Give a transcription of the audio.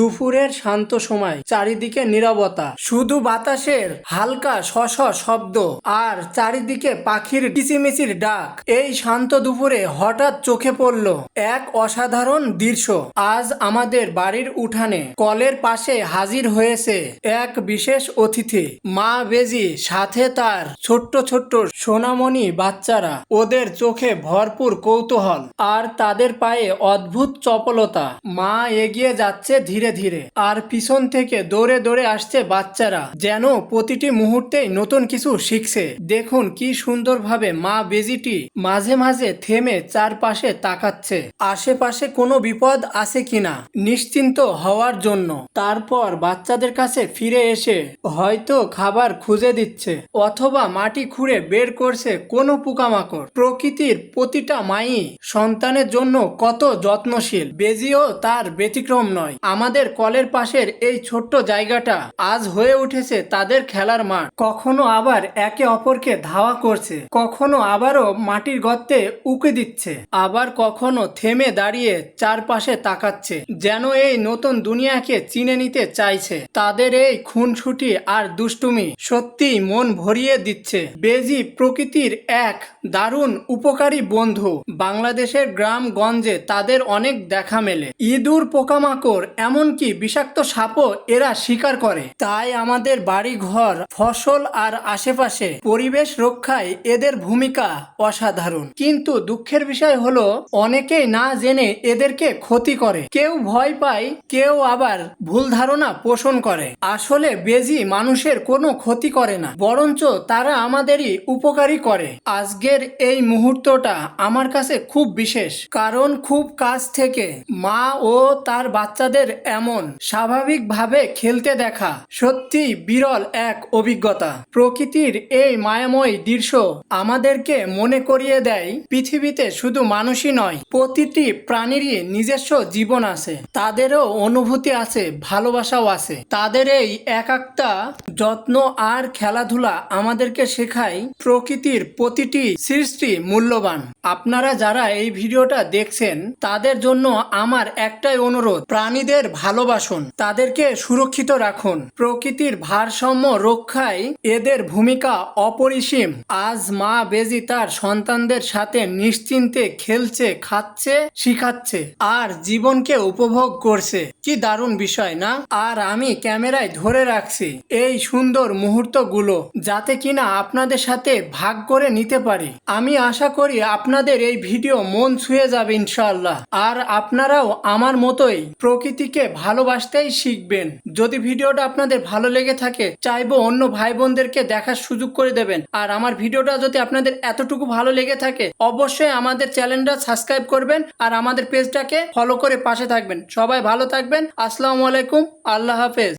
দুপুরের শান্ত সময়, চারিদিকে নীরবতা। শুধু বাতাসের হালকা শশ শব্দ আর চারিদিকে পাখির কিচিমিচির ডাক। এই শান্ত দুপুরে হঠাৎ চোখে পড়ল এক অসাধারণ দৃশ্য। আজ আমাদের বাড়ির উঠানে কলের পাশে হাজির হয়েছে এক বিশেষ অতিথি। মা বেজি, সাথে তার ছোট্ট ছোট্ট সোনামণি বাচ্চারা। ওদের চোখে ভরপুর কৌতূহল আর তাদের পায়ে অদ্ভুত চপলতা। মা এগিয়ে যাচ্ছে ধীরে ধীরে আর পিছন থেকে দৌড়ে দৌড়ে আসছে বাচ্চারা, যেন প্রতিটি মুহূর্তেই নতুন কিছু শিখছে। দেখুন কি সুন্দরভাবে মা বেজিটি মাঝে মাঝে থেমে চারপাশে তাকাচ্ছে। আশেপাশে কোনো বিপদ আছে কিনা নিশ্চিন্ত হওয়ার জন্য। তারপর বাচ্চাদের কাছে ফিরে এসে হয়তো খাবার খুঁজে দিচ্ছে, অথবা মাটি খুঁড়ে বের করছে কোনো পোকামাকড়। প্রকৃতির প্রতিটা মাই সন্তানের জন্য কত যত্নশীল। বেজিও তার ব্যতিক্রম নয়। আমাদের কলের পাশের এই ছোট্ট জায়গাটা আজ হয়ে উঠেছে তাদের খেলার মাঠ। কখনো আবার একে অপরকে ধাওয়া করছে, কখনো আবারও মাটির গর্তে উকে দিচ্ছে, আবার কখনো থেমে দাঁড়িয়ে চারপাশে তাকাচ্ছে, যেন এই নতুন দুনিয়াকে চিনে নিতে চাইছে। তাদের এই খুনসুটি আর দুষ্টুমি সত্যিই মন ভরিয়ে দিচ্ছে। বেজি প্রকৃতির এক দারুণ উপকারী বন্ধু। বাংলাদেশের গ্রামগঞ্জে তাদের অনেক দেখা মেলে। ইঁদুর পোকামাকড় এমনকি বিষাক্ত সাপও এরা শিকার করে। তাই আমাদের বাড়ি ঘর ফসল আর আশেপাশে পরিবেশ রক্ষায় এদের ভূমিকা অসাধারণ। কিন্তু দুঃখের বিষয় হলো, অনেকেই না জেনে এদেরকে ক্ষতি করে। কেউ ভয় পায়, কেউ আবার ভুল ধারণা পোষণ করে। আসলে বেজি মানুষের কোনো ক্ষতি করে না, বরঞ্চ তারা আমাদেরই উপকারী করে। আজকের এই মুহূর্তটা আমার কাছে খুব বিশেষ, কারণ খুব কাছ থেকে মা ও তার বাচ্চাদের এমন, স্বাভাবিকভাবে খেলতে দেখা। সত্যি বিরল এক অভিজ্ঞতা। প্রকৃতির এই মায়াময় দৃশ্য আমাদেরকে মনে করিয়ে দেয়, পৃথিবীতে শুধু মানুষই নয়, প্রতিটি প্রাণীরই নিজস্ব জীবন আছে। তাদেরও অনুভূতি আছে, ভালোবাসাও আছে। তাদের এই এক একটা যত্ন আর খেলাধুলা আমাদেরকে শেখায় প্রকৃতির প্রতিটি সৃষ্টি মূল্যবান। আপনারা যারা এই ভিডিওটা দেখছেন, তাদের জন্য আমার একটাই অনুরোধ, প্রাণীদের ভালোবাসুন। তাদেরকে সুরক্ষিত রাখুন। প্রকৃতির ভারসাম্য রক্ষায় এদের ভূমিকা অপরিসীম। আজ মা বেজি তার সন্তানদের সাথে নিশ্চিন্তে খেলছে, খাচ্ছে, শিখাচ্ছে, আর জীবনকে উপভোগ করছে। কি দারুণ বিষয় না? আর আমি ক্যামেরায় ধরে রাখছি এই সুন্দর মুহূর্তগুলো যাতে কিনা আপনাদের সাথে ভাগ করে নিতে পারি। আমি আশা করি আপনাদের এই ভিডিও মন ছুঁয়ে যাবে ইনশাআল্লাহ। আর আপনারাও আমার মতোই প্রকৃতিকে ভালোবাসতেই শিখবেন। যদি ভিডিওটা আপনাদের ভালো লেগে থাকে, চাইব অন্য ভাই বোনদেরকে দেখার সুযোগ করে দেবেন। আর আমার ভিডিওটা যদি আপনাদের এতটুকু ভালো লেগে থাকে, অবশ্যই আমাদের চ্যানেলটা সাবস্ক্রাইব করবেন আর আমাদের পেজটাকে ফলো করে পাশে থাকবেন। সবাই ভালো থাকবেন। আসসালামু আলাইকুম। আল্লাহ হাফেজ।